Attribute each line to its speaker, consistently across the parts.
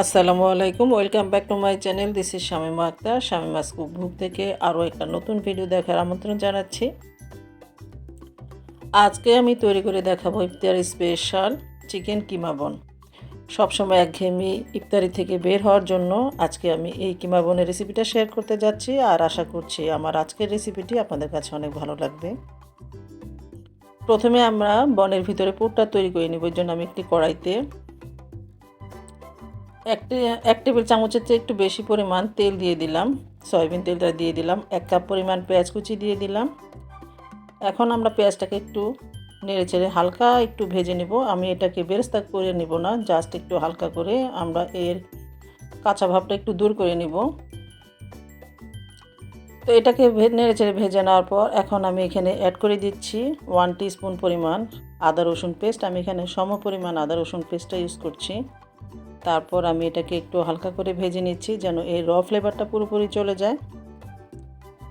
Speaker 1: আসসালামু আলাইকুম, welcome back to my channel. This is Shamima Akhtar. Shamima's cookbook থেকে আরও একটা নতুন ভিডিও দেখার আমন্ত্রণ জানাচ্ছি। আজকে আমি তৈরি করে দেখাবো ইফতার স্পেশাল চিকেন কিমাবন সবসময় একঘেয়েমি ইফতারি থেকে বের হওয়ার জন্য আজকে আমি এই কিমাবনের রেসিপিটা শেয়ার করতে যাচ্ছি আর আশা করছি আমার আজকের রেসিপিটি আপনাদের কাছে অনেক ভালো লাগবে। প্রথমে আমরা বনের ভিতরে পুরটা তৈরি করে নিব জন্য আমি একটি কড়াইতে একটি এক টেবিল চামচের চেয়ে একটু বেশি পরিমাণ তেল দিয়ে দিলাম। সয়াবিন তেলটা দিয়ে দিলাম। এক কাপ পরিমাণ পেঁয়াজ কুচি দিয়ে দিলাম। এখন আমরা পেঁয়াজটাকে একটু নেড়ে চেড়ে হালকা একটু ভেজে নেব। আমি এটাকে বেরেস্তা করে নেব না, জাস্ট একটু হালকা করে আমরা এর কাঁচা ভাবটা একটু দূর করে নেব। তো এটাকে নেড়ে চেড়ে ভেজে নেওয়ার পর এখন আমি এখানে অ্যাড করে দিচ্ছি ওয়ান স্পুন পরিমাণ আদা রসুন পেস্ট আমি এখানে সম পরিমাণ আদা রসুন পেস্টটা ইউজ করছি। তারপর আমি এটাকে একটু হালকা করে ভেজে নিচ্ছি যেন এই র ফ্লেভারটা পুরোপুরি চলে যায়।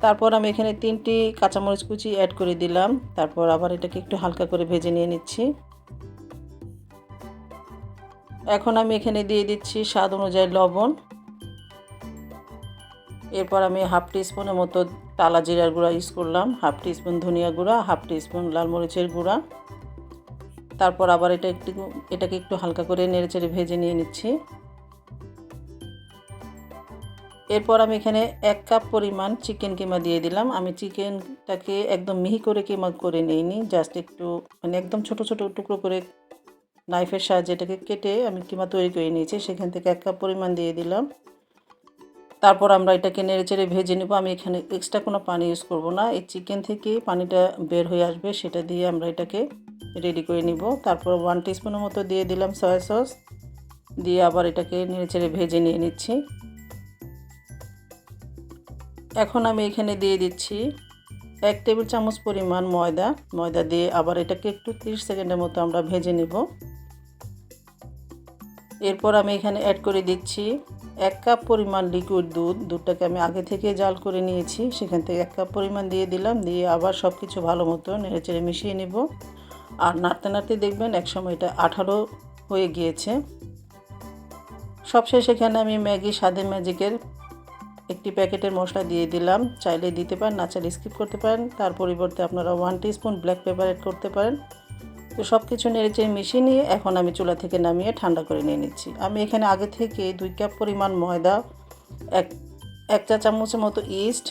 Speaker 1: তারপর আমি এখানে তিনটি কাঁচামরিচ কুচি অ্যাড করে দিলাম। তারপর আবার এটাকে একটু হালকা করে ভেজে নিয়ে নিচ্ছি। এখন আমি এখানে দিয়ে দিচ্ছি স্বাদ অনুযায়ী লবণ। এরপর আমি হাফ টি স্পুনের মতো টালা জিরার গুঁড়া ইউজ করলাম। হাফ টি স্পুন ধনিয়া গুঁড়া, হাফ টি স্পুন লাল মরিচের গুঁড়া। তারপর আবার এটা একটু, এটাকে একটু হালকা করে নেড়ে চেড়ে ভেজে নিয়ে নিচ্ছি। এরপর আমি এখানে এক কাপ পরিমাণ চিকেন কিমা দিয়ে দিলাম। আমি চিকেনটাকে একদম মিহি করে কিমা করে নিইনি, জাস্ট একটু মানে একদম ছোট ছোট টুকরো করে নাইফের সাহায্যে এটাকে কেটে আমি কিমা তৈরি করে নিয়েছি। সেখান থেকে এক কাপ পরিমাণ দিয়ে দিলাম। তারপর আমরা এটাকে নেড়ে চেড়ে ভেজে নেব। আমি এখানে এক্সট্রা কোনো পানি ইউজ করব না। এই চিকেন থেকে পানিটা বের হয়ে আসবে, সেটা দিয়ে আমরা এটাকে রেডি করে নিব। তারপর ওয়ান টিস্পুনের মতো দিয়ে দিলাম সয়া সস দিয়ে আবার এটাকে নেড়ে চেড়ে ভেজে নিয়ে নিচ্ছি। এখন আমি এখানে দিয়ে দিচ্ছি এক টেবিল চামচ পরিমাণ ময়দা। ময়দা দিয়ে আবার এটাকে একটু 30 সেকেন্ডের মতো আমরা ভেজে নেব। এরপর আমি এখানে অ্যাড করে দিচ্ছি এক কাপ পরিমাণ লিকুইড দুধ। দুধটাকে আমি আগে থেকে জাল করে নিয়েছি। সেখান থেকে এক কাপ পরিমাণ দিয়ে দিলাম। দিয়ে আবার সব কিছু ভালো মতো নেড়ে চেড়ে মিশিয়ে নেব। আর নাড়তে নাড়তে দেখবেন একসময় এটা আঠারো হয়ে গিয়েছে। সবশেষ এখানে আমি ম্যাগি স্বাদে ম্যাজিকের একটি প্যাকেটের মশলা দিয়ে দিলাম। চাইলে দিতে পারেন, না চাইলে স্কিপ করতে পারেন। তার পরিবর্তে আপনারা one spoon black pepper add করতে পারেন। তো সব কিছু নেড়েচেড়ে মিশিয়ে নিয়ে এখন আমি চুলা থেকে নামিয়ে ঠান্ডা করে নিয়ে নিচ্ছি। আমি এখানে আগে থেকে দুই কাপ পরিমাণ ময়দা, এক এক চা চামচের মতো ইস্ট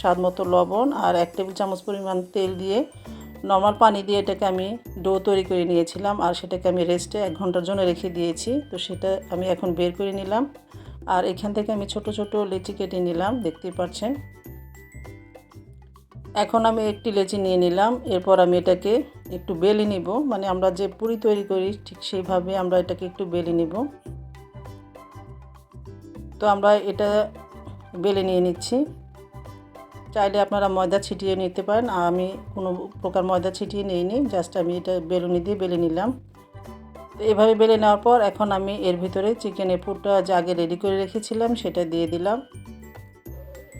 Speaker 1: স্বাদ মতো লবণ আর এক টেবিল চামচ পরিমাণ তেল দিয়ে নর্মাল পানি দিয়ে এটাকে আমি ডো তৈরি করে নিয়েছিলাম আর সেটাকে আমি রেস্টে এক ঘণ্টার জন্য রেখে দিয়েছি। তো সেটা আমি এখন বের করে নিলাম। আর এখান থেকে আমি ছোট ছোট লেচি কেটে নিলাম, দেখতেই পাচ্ছেন। এখন আমি একটি লেচি নিয়ে নিলাম। এরপর আমি এটাকে একটু বেলে নিব। মানে আমরা যে পুরি তৈরি করি, ঠিক সেইভাবে আমরা এটাকে একটু বেলে নিব। তো আমরা এটা বেলে নিয়ে নিচ্ছি। চাইলে আপনারা ময়দা ছিটিয়ে নিতে পারেন। আমি কোনো প্রকার ময়দা ছিটিয়ে নিইনি জাস্ট আমি এটা বেলুনি দিয়ে বেলে নিলাম। তো এভাবে বেলে নেওয়ার পর এখন আমি এর ভিতরে চিকেনের পুরটা যে আগে রেডি করে রেখেছিলাম, সেটা দিয়ে দিলাম।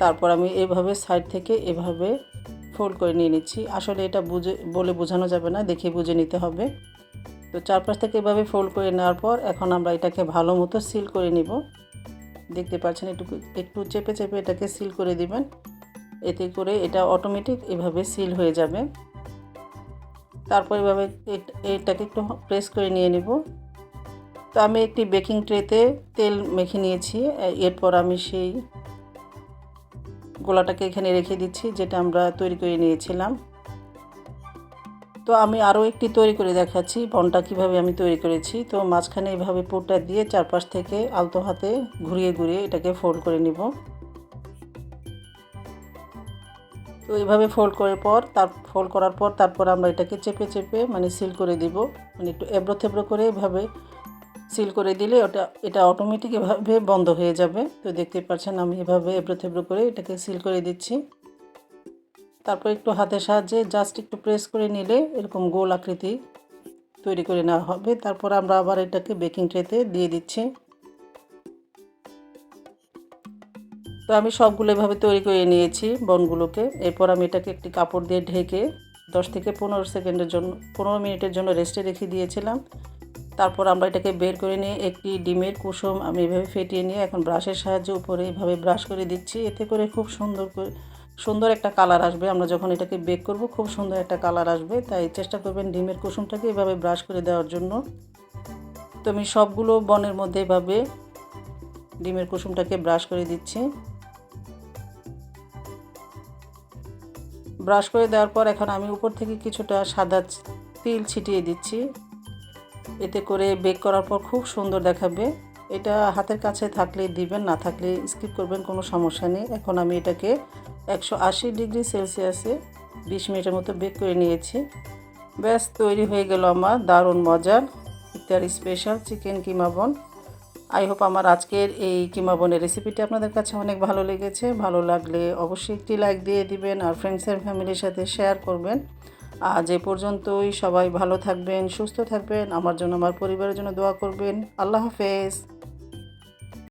Speaker 1: তারপর আমি এভাবে সাইড থেকে এভাবে ফোল্ড করে নিয়ে নিচ্ছি। আসলে এটা বুঝে, বলে বোঝানো যাবে না, দেখে বুঝে নিতে হবে। তো চারপাশ থেকে এভাবে ফোল্ড করে নেওয়ার পর এখন আমরা এটাকে ভালো মতো সিল করে নিব। দেখতে পাচ্ছেন, একটু একটু চেপে চেপে এটাকে সিল করে দিবেন। এতে করে এটা অটোমেটিক এভাবে সিল হয়ে যাবে। তারপর এভাবে এটাকে একটু প্রেস করে নিয়ে নেব। তো আমি একটি বেকিং ট্রেতে তেল মেখে নিয়েছি। এরপর আমি সেই গোলাটাকে এখানে রেখে দিচ্ছি, যেটা আমরা তৈরি করে নিয়েছিলাম। তো আমি আরও একটি তৈরি করে দেখাচ্ছি, বনটা কীভাবে আমি তৈরি করেছি। তো মাঝখানে এভাবে পোটটা দিয়ে চারপাশ থেকে আলতো হাতে ঘুরিয়ে ঘুরিয়ে এটাকে ফোল্ড করে নিব। তো এইভাবে ফোল্ড করার পর, তার ফোল্ড করার পর তারপর আমরা এটাকে চেপে চেপে মানে সিল করে দিব। মানে একটু এবড়ো, থেবড়ো করে এভাবে সিল করে দিলে ওটা, এটা অটোমেটিক এভাবে বন্ধ হয়ে যাবে। তো দেখতে পাচ্ছেন আমি এভাবে এবড়ো, থেবড়ো করে এটাকে সিল করে দিচ্ছি। তারপর একটু হাতের সাহায্যে জাস্ট একটু প্রেস করে নিলে এরকম গোল আকৃতি তৈরি করে নেওয়া হবে। তারপর আমরা আবার এটাকে বেকিং ট্রেতে দিয়ে দিচ্ছি। তো আমি সবগুলো এভাবে তৈরি করে নিয়েছি বনগুলোকে। এরপর আমি এটাকে একটি কাপড় দিয়ে ঢেকে দশ থেকে পনেরো সেকেন্ডের জন্য, পনেরো মিনিটের জন্য রেস্টে রেখে দিয়েছিলাম। তারপর আমরা এটাকে বের করে নিয়ে একটি ডিমের কুসুম আমি এভাবে ফেটিয়ে নিয়ে এখন ব্রাশের সাহায্যে উপরে এইভাবে ব্রাশ করে দিচ্ছি। এতে করে খুব সুন্দর করে, সুন্দর একটা কালার আসবে। আমরা যখন এটাকে বেক করব খুব সুন্দর একটা কালার আসবে। তাই চেষ্টা করবেন ডিমের কুসুমটাকে এভাবে ব্রাশ করে দেওয়ার জন্য। তো আমি সবগুলো বনের মধ্যে এভাবে ডিমের কুসুমটাকে ব্রাশ করে দিচ্ছি। ব্রাশ করে দেওয়ার পর এখন আমি উপর থেকে কিছুটা সাদা তিল ছিটিয়ে দিচ্ছি। এতে করে বেক করার পর খুব সুন্দর দেখাবে। এটা হাতের কাছে থাকলে দিবেন, না থাকলে স্কিপ করবেন, কোনো সমস্যা নেই। এখন আমি এটাকে একশো আশি ডিগ্রি সেলসিয়াসে বিশ মিনিটের মতো বেক করে নিয়েছি। ব্যাস, তৈরি হয়ে গেল আমার দারুণ মজার ইত্যার স্পেশাল চিকেন কিমাবন আই হোপ আমার আজকের এই কিমাবনের রেসিপিটি আপনাদের কাছে অনেক ভালো লেগেছে। ভালো লাগলে অবশ্যই একটি লাইক দিয়ে দিবেন আর ফ্রেন্ডস অ্যান্ড ফ্যামিলির সাথে শেয়ার করবেন। আজ এ পর্যন্তই। সবাই ভালো থাকবেন, সুস্থ থাকবেন। আমার জন্য, আমার পরিবারের জন্য দোয়া করবেন। আল্লাহ হাফেজ।